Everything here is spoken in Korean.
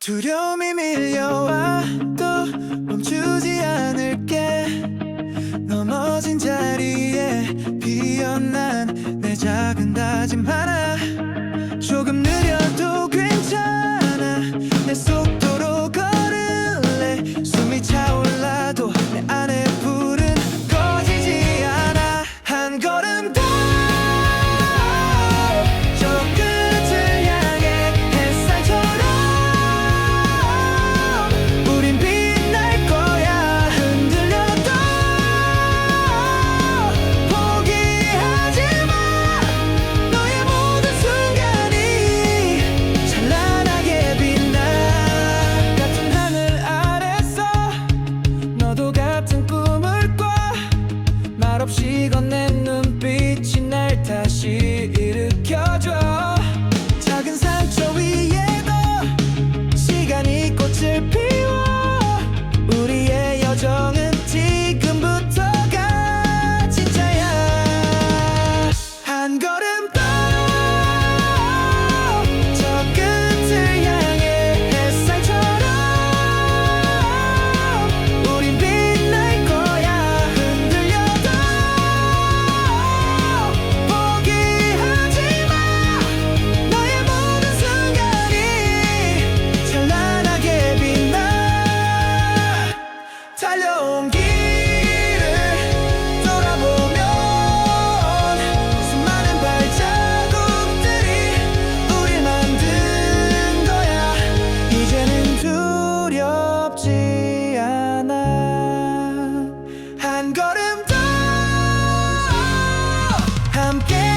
두려움이 밀려와 또 멈추지 않을게. 넘어진 자리에 피어난 내 작은 다짐 하나 I'm get